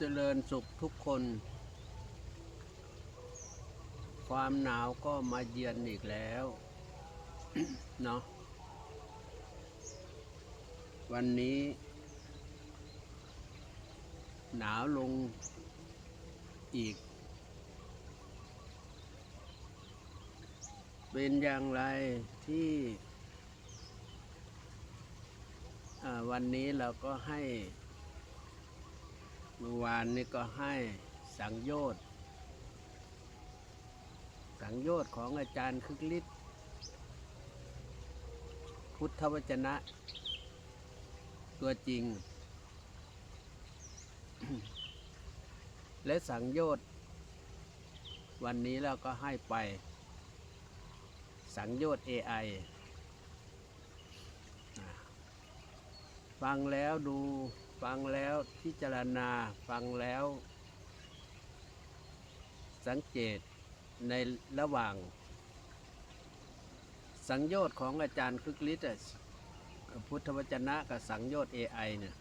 เจริญสุขทุกคน ความหนาวก็มาเยือนอีกแล้วเนาะวันนี้ หนาวลงอีก เป็นอย่างไรที่วันนี้เราก็ให้ เมื่อวานนี้ก็ให้สังโยชน์ สังโยชน์ของอาจารย์คึกฤทธิ์พุทธวจนะ ตัวจริง และสังโยชน์ วันนี้เราก็ให้ไป สังโยชน์ AI อ่าฟังแล้วดู ฟังแล้วพิจารณาฟังแล้ว สังเกตในระหว่าง สังโยชน์ของอาจารย์คึกฤทธิ์พุทธวจนะกับสังโยชน์ AI เนี่ย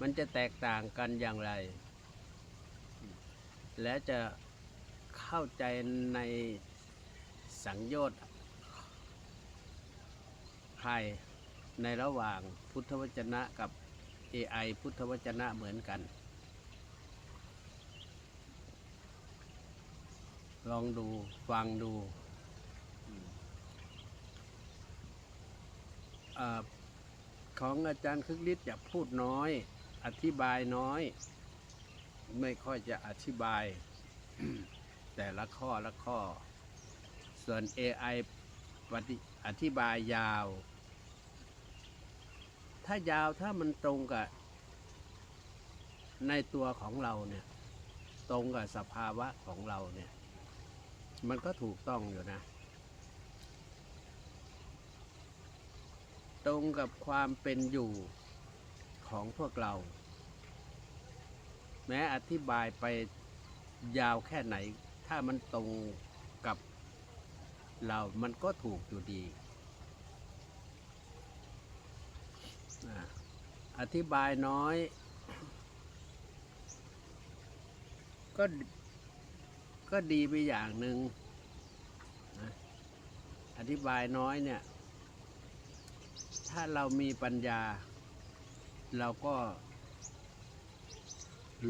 มันจะแตกต่างกันอย่างไร และจะเข้าใจในสังโยชน์ใครในระหว่างพุทธวจนะกับ AI พุทธวจนะเหมือนกัน ลองดูฟังดูอของอาจารย์คึกฤทธิ์จะพูดน้อย อธิบายน้อย ไม่ค่อยจะอธิบาย แต่ละข้อละข้อ ส่วน AI ปฏิอธิบายยาว ถ้ายาวถ้ามันตรงกับ ในตัวของเราเนี่ย ตรงกับสภาวะของเราเนี่ย มันก็ถูกต้องอยู่นะ ตรงกับความเป็นอยู่ของพวกเรา แม้อธิบายไปยาวแค่ไหน ถ้ามันตรงกับเรา มันก็ถูกอยู่ดี อธิบายน้อย ก็ก็ดีไปอย่างหนึ่งนะอธิบายน้อยเนี่ย ถ้าเรามีปัญญา เราก็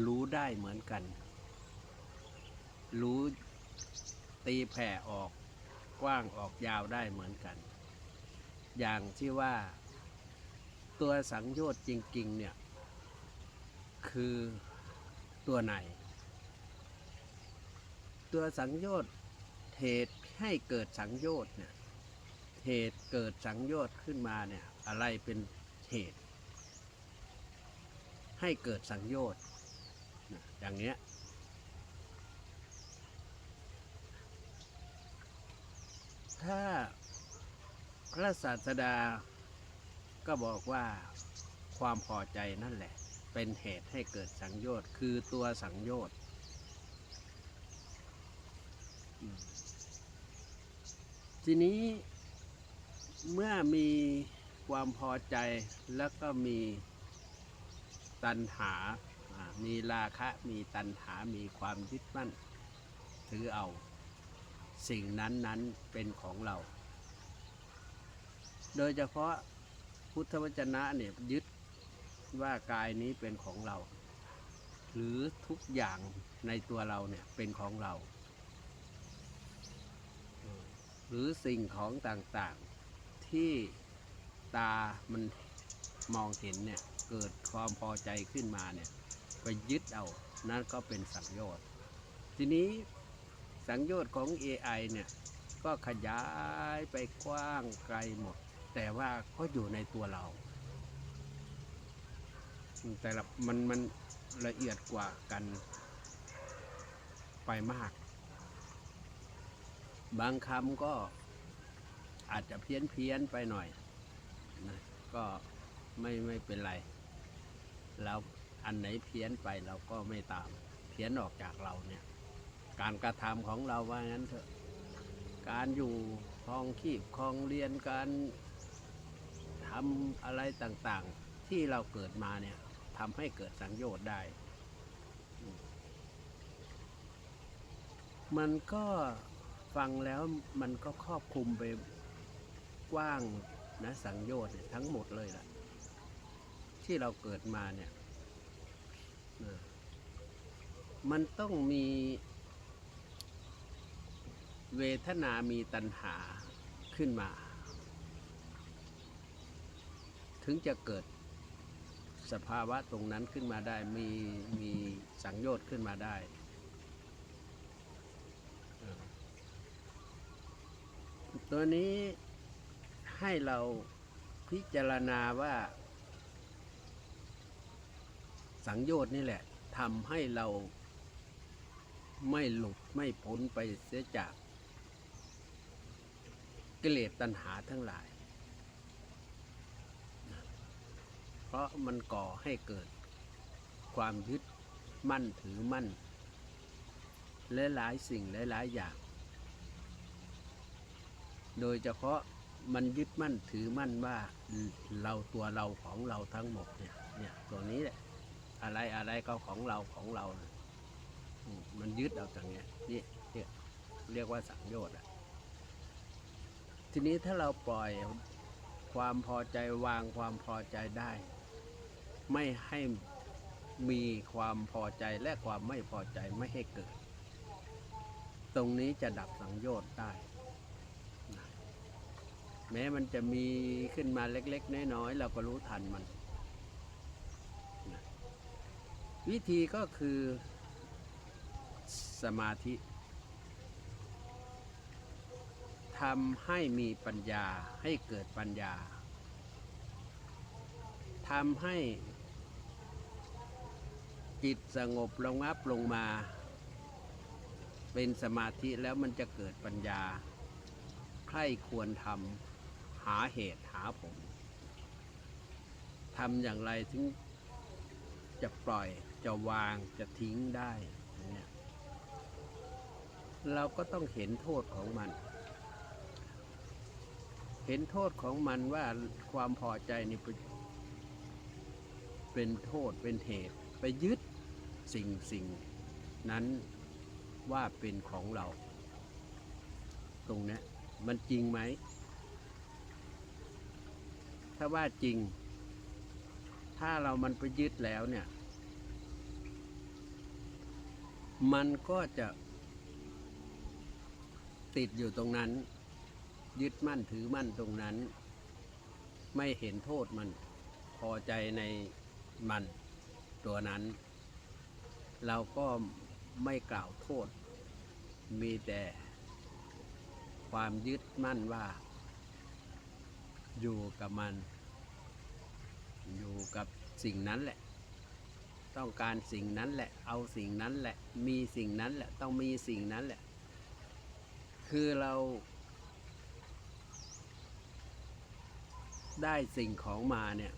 รู้ได้เหมือนกัน รู้ตีแผ่ออกกว้างออกยาวได้เหมือนกัน อย่างที่ว่า ตัวสังโยชน์จริงๆเนี่ยคือตัวไหน ตัวสังโยชน์เหตุให้เกิดสังโยชน์เนี่ยเหตุเกิดสังโยชน์ขึ้นมาเนี่ยอะไรเป็นเหตุ ให้เกิดสังโยชน์นอย่างเนี้ยถ้าพระศาสดา ก็บอกว่าความพอใจนั่นแหละ เป็นเหตุให้เกิดสังโยชน์ คือตัวสังโยชน์ทีนี้เมื่อมีความพอใจแล้วก็มีตัณหาอ่ามีราคะ มีตัณหา มีความยึดมั่น ถือเอา สิ่งนั้นนั้นเป็นของเรา โดยเฉพาะ พุทธวจนะเนี่ยยึดว่ากายนี้เป็นของเรา หรือทุกอย่างในตัวเราเนี่ยเป็นของเรา หรือสิ่งของต่างๆที่ตามันมองเห็นเนี่ยเกิดความพอใจขึ้นมาเนี่ยไปยึดเอานั่นก็เป็นสังโยชน์ทีนี้สังโยชน์ของ AI เนี่ยก็ขยายไปกว้างไกลหมด แต่ว่าก็อยู่ในตัวเรา แต่ละมันมันละเอียดกว่ากันไปมาก บางคำก็อาจจะเพี้ยนเพี้ยนไปหน่อยนะก็ไม่ไม่เป็นไร แล้วอันไหนเพี้ยนไปเราก็ไม่ตาม เพี้ยนออกจากเราเนี่ย การกระทำของเราว่างั้นเถอะ การอยู่คลองขีบคลองเรียนการ ทำอะไรต่างๆ ที่เราเกิดมาเนี่ยทำให้เกิดสังโยชน์ได้ มันก็ฟังแล้วมันก็ครอบคลุมไปกว้างนะสังโยชน์ทั้งหมดเลยล่ะ ที่เราเกิดมาเนี่ยมันต้องมีเวทนามีตัณหาขึ้นมา ถึงจะเกิดสภาวะตรงนั้นขึ้นมาได้มีมีสังโยชน์ขึ้นมาได้ตัวนี้ให้เราพิจารณาว่า สังโยชน์นี่แหละทำให้เราไม่หลุดไม่พ้นไปเสียจากกิเลสตัณหาทั้งหลาย เพราะมันก่อให้เกิด ความยึดมั่นถือมั่น และหลายสิ่งหลายๆอย่าง โดยเฉพาะมันยึดมั่นถือมั่นว่าเราตัวเราของเราทั้งหมดเนี่ยเนี่ยตัวนี้แหละอะไรอะไรก็ของเราของเรานะมันยึดเอาจากเนี้ยนี่เนี่ยเรียกว่าสังโยชน์อะทีนี้ถ้าเราปล่อยความพอใจวางความพอใจได้ ไม่ให้มีความพอใจและความไม่พอใจไม่ให้เกิด ตรงนี้จะดับสังโยชน์ได้ แม้มันจะมีขึ้นมาเล็ก ๆ น้อยๆเราก็รู้ทันมัน วิธีก็คือสมาธิทำให้มีปัญญาให้เกิดปัญญาทำให้ จิตสงบระงับลงมา เป็นสมาธิแล้วมันจะเกิดปัญญา ใครควรทำหาเหตุหาผลทำอย่างไรถึงจะปล่อยจะวางจะทิ้งได้เนี่ยเราก็ต้องเห็นโทษของมัน เห็นโทษของมันว่าความพอใจนี่เป็นเป็นโทษเป็นเหตุ ไปยึด สิ่งสิ่งนั้นว่าเป็นของเรา ตรงนี้มันจริงไหม ถ้าว่าจริง ถ้าเรามันไปยึดแล้วเนี่ย มันก็จะติดอยู่ตรงนั้น ยึดมั่นถือมั่นตรงนั้น ไม่เห็นโทษมัน พอใจในมันตัวนั้น เราก็ไม่กล่าวโทษ มีแต่ความยึดมั่นว่า อยู่กับมัน อยู่กับสิ่งนั้นแหละ ต้องการสิ่งนั้นแหละ เอาสิ่งนั้นแหละ มีสิ่งนั้นแหละ ต้องมีสิ่งนั้นแหละ คือเราได้สิ่งของมาเนี่ย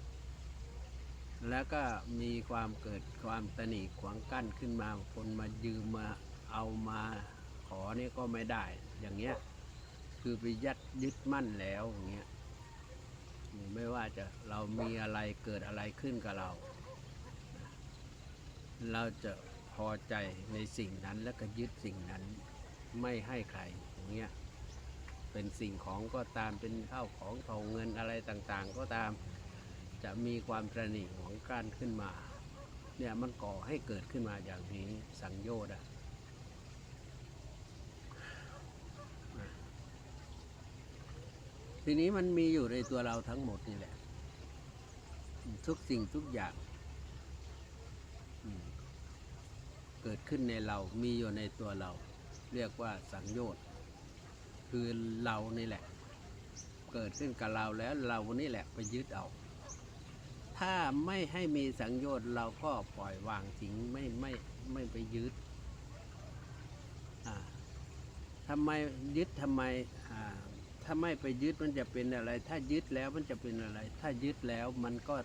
แล้วก็มีความเกิดความตนีขวางกั้นขึ้นมาคนมายืมมาเอามาขอเนี่ยก็ไม่ได้ อย่างเงี้ยคือไปยัดยึดมั่นแล้วอย่างเงี้ยไม่ว่าจะเรามีอะไรเกิดอะไรขึ้นกับเรา เราจะพอใจในสิ่งนั้นแล้วก็ยึดสิ่งนั้นไม่ให้ใครอย่างเงี้ยเป็นสิ่งของก็ตามเป็นข้าวของทองเงินอะไรต่างๆ ก็ตาม จะมีความตรณีของการขึ้นมา เนี่ยมันก่อให้เกิดขึ้นมาอย่างนี้สังโยชน์อะทีนี้มันมีอยู่ในตัวเราทั้งหมดนี่แหละ ทุกสิ่งทุกอย่าง เกิดขึ้นในเรามีอยู่ในตัวเรา เรียกว่าสังโยชน์คือเรานี่แหละ เกิดขึ้นกับเราแล้วเรานี่แหละไปยึดเอา ถ้าไม่ให้มีสังโยชน์เราก็ปล่อยวางทิ้งไม่ไม่ไม่ไปยึดทำไมยึดทำไมถ้าไม่ไปยึดมันจะเป็นอะไร ถ้ายึดแล้วมันจะเป็นอะไร ถ้ายึดแล้วมันก็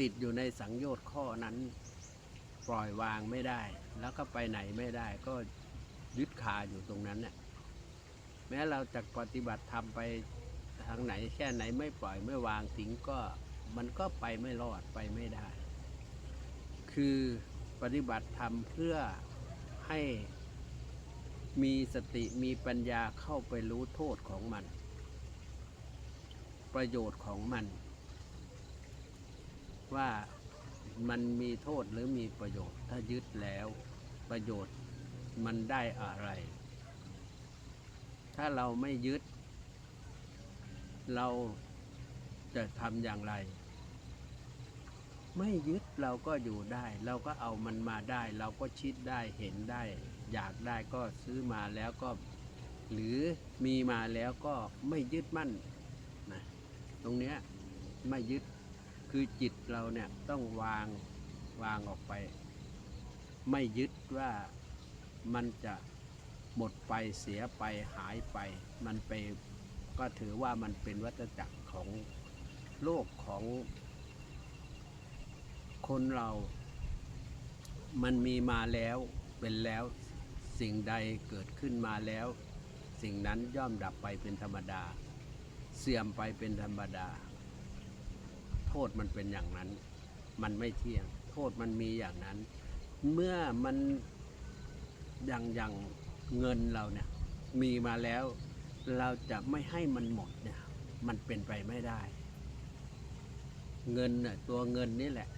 ติดอยู่ในสังโยชน์ข้อนั้น ปล่อยวางไม่ได้ แล้วก็ไปไหนไม่ได้ ก็ยึดคาอยู่ตรงนั้นเนี่ยแม้เราจะปฏิบัติทำไป ทางไหนแค่ไหนไม่ปล่อยไม่วางทิ้งก็มันก็ไปไม่รอดไปไม่ได้ คือปฏิบัติธรรมเพื่อให้มีสติมีปัญญาเข้าไปรู้โทษของมัน ประโยชน์ของมัน ว่ามันมีโทษหรือมีประโยชน์ ถ้ายึดแล้วประโยชน์มันได้อะไร ถ้าเราไม่ยึด เราจะทำอย่างไร ไม่ยึดเราก็อยู่ได้ เราก็เอามันมาได้ เราก็ชิดได้เห็นได้ อยากได้ก็ซื้อมาแล้วก็ หรือมีมาแล้วก็ไม่ยึดมั่นนะตรงเนี้ยไม่ยึดคือจิตเราเนี่ยต้องวางวางออกไป ไม่ยึดว่ามันจะหมดไปเสียไปหายไป มันไป ก็ถือว่ามันเป็นวัฏจักรของโลกของคนเรา มันมีมาแล้วเป็นแล้วสิ่งใดเกิดขึ้นมาแล้ว สิ่งนั้นย่อมดับไปเป็นธรรมดา เสื่อมไปเป็นธรรมดา โทษมันเป็นอย่างนั้น มันไม่เที่ยง โทษมันมีอย่างนั้น เมื่อมันอย่างอย่างเงินเราเนี่ยมีมาแล้ว เราจะไม่ให้มันหมดเนี่ย มันเป็นไปไม่ได้ เงินน่ะตัวเงินนี่แหละ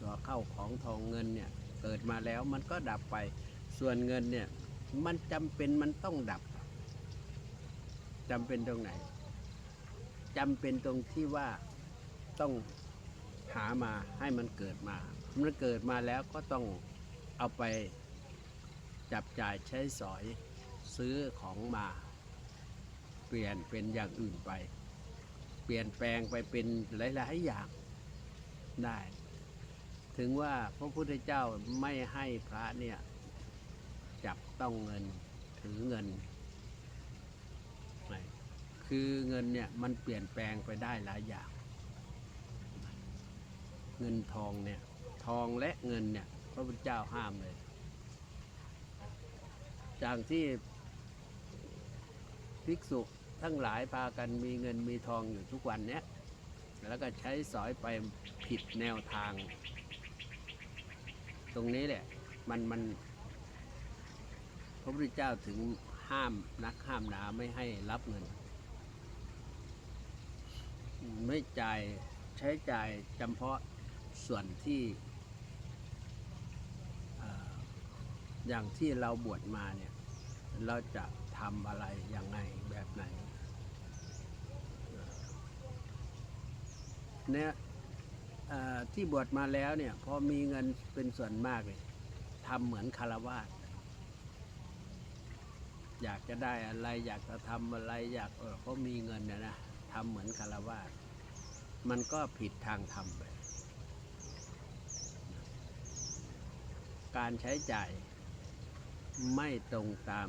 ตัวเข้าของทองเงินเนี่ย เกิดมาแล้วมันก็ดับไป ส่วนเงินเนี่ย มันจำเป็นมันต้องดับจำเป็นตรงไหนจำเป็นตรงที่ว่าต้องหามาให้มันเกิดมามันเกิดมาแล้วก็ต้องเอาไปจับจ่ายใช้สอยซื้อของมา ปลี่ยนเป็นอย่างอื่นไป เปลี่ยนแปลงไปเป็นหลาย ๆ อย่างได้ ถึงว่าพระพุทธเจ้าไม่ให้พระเนี่ยจับต้องเงินถือเงินไม่คือเงินเนี่ยมันเปลี่ยนแปลงไปได้หลายอย่าง เงินทองเนี่ยทองและเงินเนี่ยพระพุทธเจ้าห้ามเลย จากที่ภิกษุ ทั้งหลายพากันมีเงินมีทองอยู่ทุกวันเนี้ยแล้วก็ใช้สอยไปผิดแนวทาง ตรงนี้แหละมันมันพระพุทธเจ้าถึงห้ามนักห้ามหนาไม่ให้รับเงิน ไม่จ่ายใช้จ่ายจำเพาะส่วนที่ออย่างที่เราบวชมาเนี่ย เราจะ ทำอะไรยังไงแบบไหนเนี่ยที่บวชมาแล้วเนี่ยพอมีเงินเป็นส่วนมากเลยทำเหมือนคารวาสอยากจะได้อะไร อยากจะทำอะไรอยากเออเขามีเงินเนี่ยนะทำเหมือนคารวาสมันก็ผิดทางธรรมไปการใช้จ่ายไม่ตรงตาม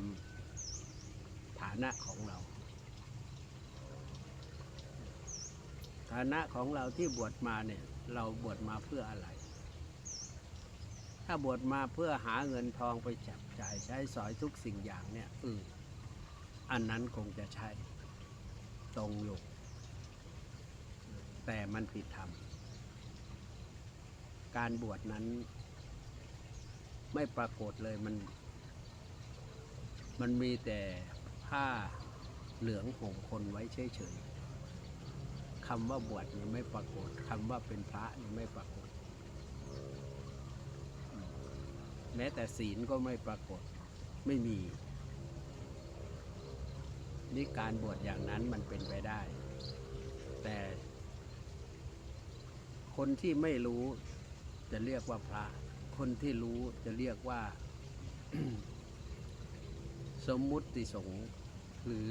ฐานะของเรา ฐานะของเราที่บวชมาเนี่ย เราบวชมาเพื่ออะไร ถ้าบวชมาเพื่อหาเงินทองไปจับจ่ายใช้สอยทุกสิ่งอย่างเนี่ยเอออันนั้นคงจะใช่ตรงอยู่ แต่มันผิดธรรม การบวชนั้นไม่ปรากฏเลยมัน มันมีแต่ ผ้าเหลืองห่มคนไว้เฉยๆคำว่าบวชนี่ไม่ปรากฏคำว่าเป็นพระนี่ไม่ปรากฏ แม้แต่ศีลก็ไม่ปรากฏไม่มี นี่การบวชอย่างนั้นมันเป็นไปได้ แต่ คนที่ไม่รู้จะเรียกว่าพระ คนที่รู้จะเรียกว่า สมมุติสงฆ์หรือ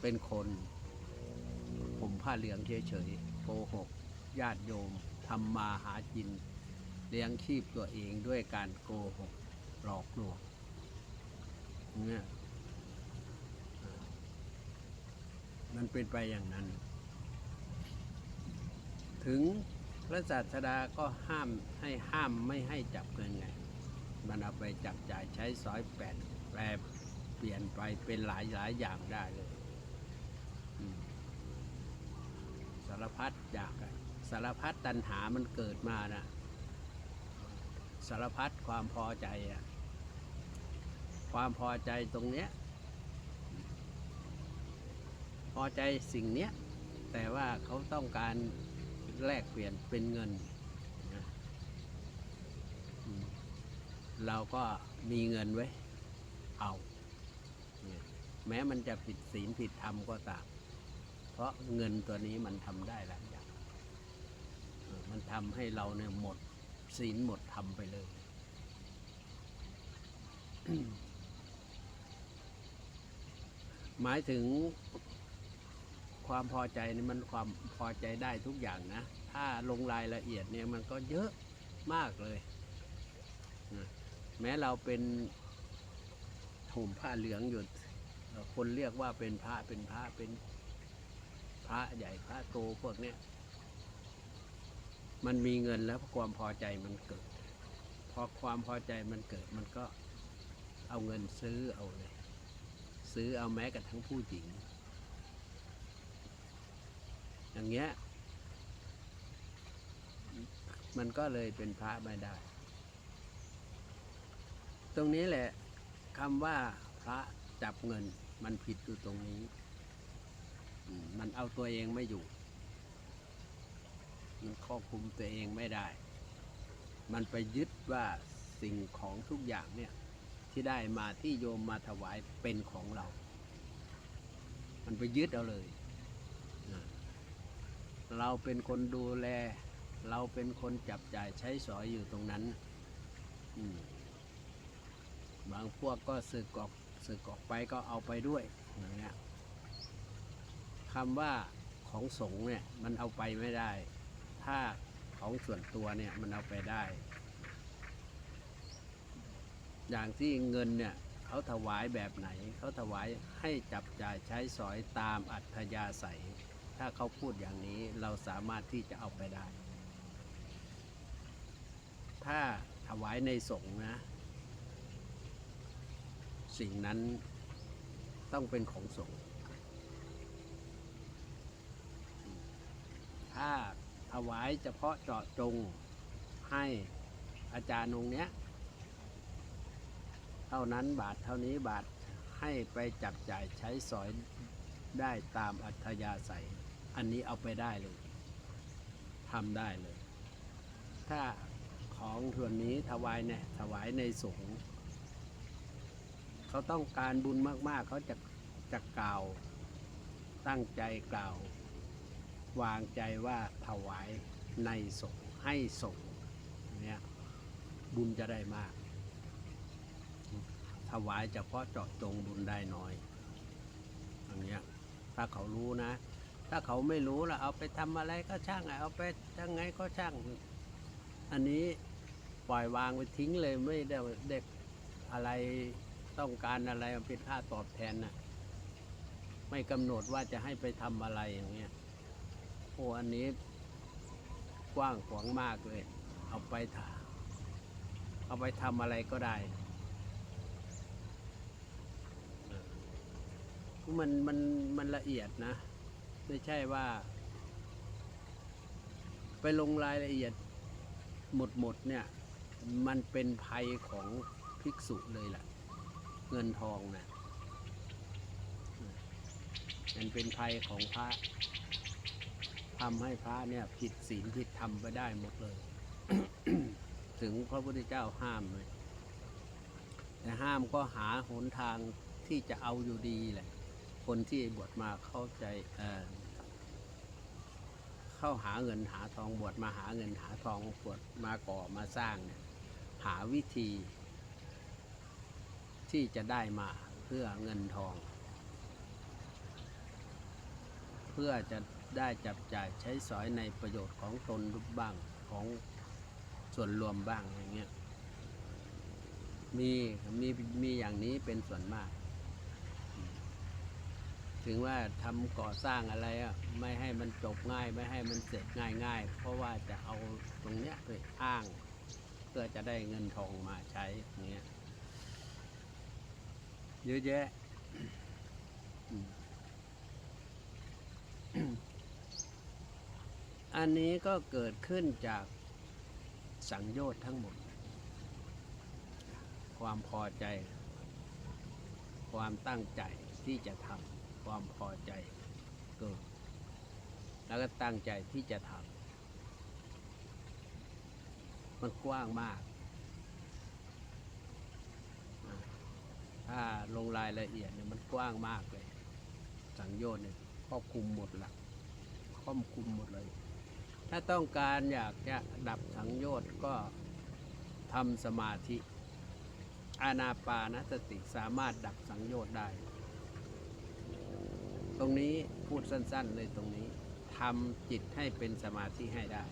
เป็นคนผมผ้าเหลืองเฉยๆโกหกญาติโยมทำมาหากิน เลี้ยงชีพตัวเองด้วยการโกหกหลอกลวงเนี่ยมันเป็นไปอย่างนั้น ถึงพระศาสดาก็ห้ามให้ห้ามไม่ให้จับเงินไง มันเอาไปจับจ่ายใช้สอยแปดแปร ปลี่ยนไปเป็นหลายหลายอย่างได้เลยสารพัดอยากสารพัดตัณหามันเกิดมานะสารพัดความพอใจอะความพอใจตรงเนี้ย พอใจสิ่งเนี้ย แต่ว่าเขาต้องการแลกเปลี่ยนเป็นเงิน เราก็มีเงินไว้ เอา แม้มันจะผิดศีลผิดธรรมก็ตาม เพราะเงินตัวนี้มันทำได้หลายอย่างมันทำให้เราเนี่ยหมดศีลหมดธรรมไปเลย หมายถึงความพอใจนี่มันความพอใจได้ทุกอย่างนะ ถ้าลงรายละเอียดเนี่ยมันก็เยอะมากเลย แม้เราเป็นห่มผ้าเหลืองอยู่ คนเรียกว่าเป็นพระเป็นพระเป็นพระใหญ่พระโตพวกเนี้ยมันมีเงินแล้วความพอใจมันเกิด พอความพอใจมันเกิดมันก็เอาเงินซื้อเอาเลย ซื้อเอาแม้กระทั่งผู้หญิง อย่างเงี้ย มันก็เลยเป็นพระไม่ได้ ตรงนี้แหละคำว่าพระจับเงิน มันผิดอยู่ตรงนี้ มันเอาตัวเองไม่อยู่ มันควบคุมตัวเองไม่ได้ มันไปยึดว่าสิ่งของทุกอย่างเนี่ย ที่ได้มาที่โยมมาถวายเป็นของเรา มันไปยึดเอาเลย เราเป็นคนดูแล เราเป็นคนจับจ่ายใช้สอยอยู่ตรงนั้น บางพวกก็สึกออก สึกออกไปก็เอาไปด้วยอย่างเงี้ยคำว่าของสงฆ์เนี่ยมันเอาไปไม่ได้ ถ้าของส่วนตัวเนี่ยมันเอาไปได้ อย่างที่เงินเนี่ยเขาถวายแบบไหน เขาถวายให้จับจ่ายใช้สอยตามอัธยาศัย ถ้าเขาพูดอย่างนี้เราสามารถที่จะเอาไปได้ ถ้าถวายในสงฆ์นะ สิ่งนั้นต้องเป็นของสงฆ์ถ้าถวายเฉพาะเจาะจงให้อาจารย์องค์เนี้ย เท่านั้นบาทเท่านี้บาทให้ไปจับจ่ายใช้สอยได้ตามอัธยาศัย อันนี้เอาไปได้เลยทำได้เลย ถ้าของส่วนนี้ถวายเนี่ยถวายในสงฆ์ เขาต้องการบุญมาก ๆ เขาจะจะกล่าว ตั้งใจกล่าว วางใจว่าถวายในสงให้สงเนี่ยบุญจะได้มาก ถวายเฉพาะเจาะจงบุญได้น้อยอย่างเงี้ยถ้าเขารู้นะ ถ้าเขาไม่รู้ล่ะเอาไปทำอะไรก็ช่างเอาไปยังไงก็ช่าง อันนี้ปล่อยวางไปทิ้งเลยไม่ได้เด็กอะไร ต้องการอะไรมาเป็นค่าตอบแทนนะไม่กำหนดว่าจะให้ไปทำอะไรอย่างเงี้ยโอ้อันนี้กว้างขวางมากเลย เอาไปถาเอาไปทำอะไรก็ได้ มันมันมันละเอียดนะ ไม่ใช่ว่า ไปลงรายละเอียดหมดหมดเนี่ย มันเป็นภัยของภิกษุเลยล่ะ เงินทองเนะี่ยมันเป็นภัยของพระทำให้พระเนี่ยผิดศีลผิดธรรมไปได้หมดเลย ถึงพระพุทธเจ้าห้ามเลยแต่ห้ามก็หาหนทางที่จะเอาอยู่ดีแหละ คนที่บวชมาเข้าใจเเข้าหาเงินหาทองบวชมาหาเงินหาทองบวชมาก่อมาสร้างเนี่ยหาวิธี ที่จะได้มาเพื่อเงินทอง เพื่อจะได้จับจ่ายใช้สอยในประโยชน์ของตนบ้างของส่วนรวมบ้างอย่างเงี้ยมีมีมีอย่างนี้เป็นส่วนมาก ถึงว่าทำก่อสร้างอะไรอะไม่ให้มันจบง่ายไม่ให้มันเสร็จง่ายๆเพราะว่าจะเอาตรงเนี้ยไปอ้าง เพื่อจะได้เงินทองมาใช้อย่างเงี้ย เยอะแยะอันนี้ก็เกิดขึ้นจากสังโยชน์ทั้งหมด ความพอใจ ความตั้งใจที่จะทำความพอใจเกิด แล้วก็ตั้งใจที่จะทำมันกว้างมากนะ ถ้าลงรายละเอียดเนี่ยมันกว้างมากเลย สังโยชน์เนี่ยครอบคลุมหมดละครอบคลุมหมดเลย ถ้าต้องการอยากจะดับสังโยชน์ก็ทำสมาธิ อานาปานสติสามารถดับสังโยชน์ได้ ตรงนี้พูดสั้น ๆ เลยตรงนี้ทำจิตให้เป็นสมาธิให้ได้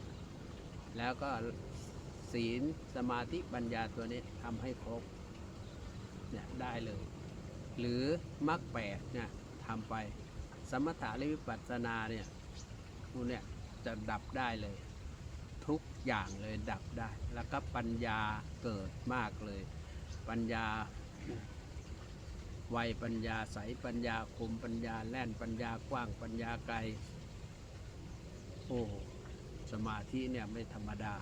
แล้วก็ศีลสมาธิปัญญาตัวนี้ทำให้ครบ เนี่ยได้เลย หรือมรรคแปดเนี่ยทำไป สมถะและวิปัสสนาเนี่ยพวกเนี่ยจะดับได้เลย ทุกอย่างเลยดับได้ แล้วก็ปัญญาเกิดมากเลย ปัญญาไวปัญญาใสปัญญาคมปัญญาแล่นปัญญากว้างปัญญาไกลโอ้สมาธิเนี่ยไม่ธรรมดา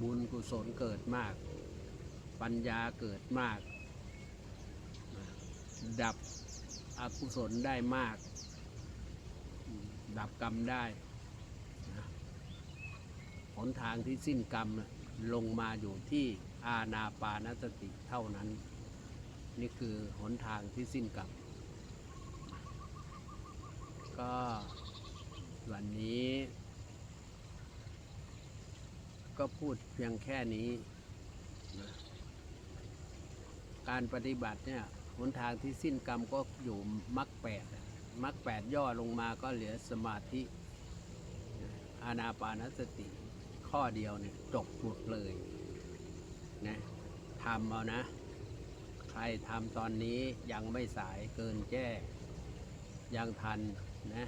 บุญกุศลเกิดมาก ปัญญาเกิดมาก ดับอกุศลได้มาก ดับกรรมได้หนทางที่สิ้นกรรมลงมาอยู่ที่อาณาปานสติเท่านั้น นี่คือหนทางที่สิ้นกรรม ก็วันนี้ ก็พูดเพียงแค่นี้นะ การปฏิบัติเนี่ยหนทางที่สิ้นกรรมก็อยู่มรรคแปดมรรคแปดย่อลงมาก็เหลือสมาธิอานาปานสติ ข้อเดียวเนี่ยจบหมดเลยนะทำเอานะ ใครทำตอนนี้ยังไม่สายเกินแก้ยังทันนะ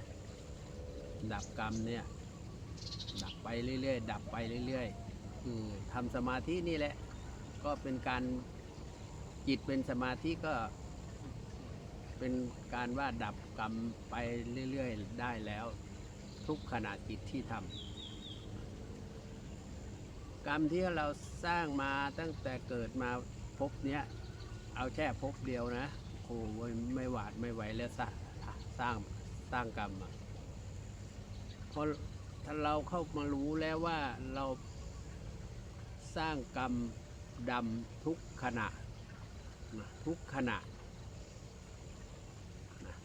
ดับกรรมเนี่ยดับไปเรื่อยๆ ดับไปเรื่อยๆคือทำสมาธินี่แหละ ก็เป็นการ จิตเป็นสมาธิก็เป็นการว่าดับกรรมไปเรื่อย ๆ ได้แล้ว ทุกขณะจิตที่ทำกรรมที่เราสร้างมาตั้งแต่เกิดมาพบเนี้ย เอาแค่พบเดียวนะโอ้ยไม่หวาดไม่ไหวแล้วสร้างสร้างสร้างกรรมเพราะถ้าเราเข้ามารู้แล้วว่าเราสร้างกรรมดำทุกขณะ นะทุกขณะนะ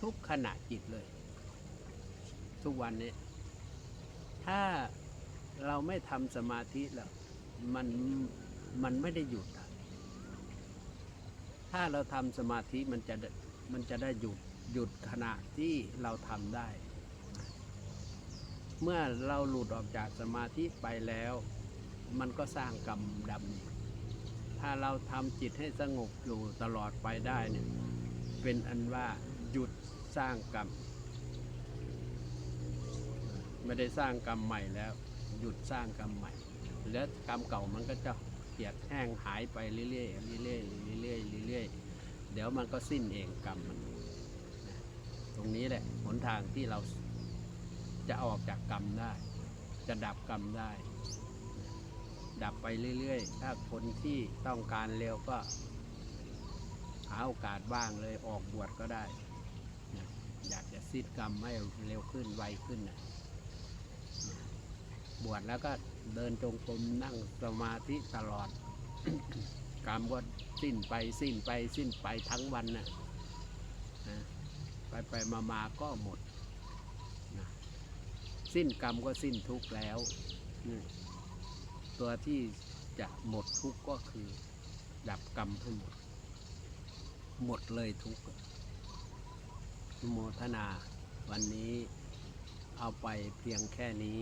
ทุกขณะจิตเลย ทุกวันนี้ ถ้าเราไม่ทำสมาธิแล้วมันมันไม่ได้หยุด ถ้าเราทำสมาธิมันจะมันจะได้หยุดหยุดขณะที่เราทำได้ เมื่อเราหลุดออกจากสมาธิไปแล้ว มันก็สร้างกรรมดำอีก ถ้าเราทำจิตให้สงบอยู่ตลอดไปได้เนี่ยเป็นอันว่าหยุดสร้างกรรม ไม่ได้สร้างกรรมใหม่แล้ว หยุดสร้างกรรมใหม่ แล้วกรรมเก่ามันก็จะเปียกแห้งหายไปเรื่อยๆเรื่อยๆเรื่อยๆเรื่อยๆเดี๋ยวมันก็สิ้นเองกรรมมันตรงนี้แหละหนทางที่เราจะออกจากกรรมได้ จะดับกรรมได้ ดับไปเรื่อยๆ ถ้าคนที่ต้องการเร็วก็หาโอกาสบ้างเลยออกบวชก็ได้นะอยากจะสิ้นกรรมให้เร็วขึ้นไวขึ้นนะบวชแล้วก็เดินจงกรมนั่งสมาธิตลอด กรรมก็สิ้นไปสิ้นไปสิ้นไปทั้งวันน่ะนะไปไปมามาก็หมดนะสิ้นกรรมก็สิ้นทุกข์แล้วนี่ ตัวที่จะหมดทุกข์ก็คือ ดับกรรมให้หมด หมดเลยทุกข์โมทนา วันนี้เอาไปเพียงแค่นี้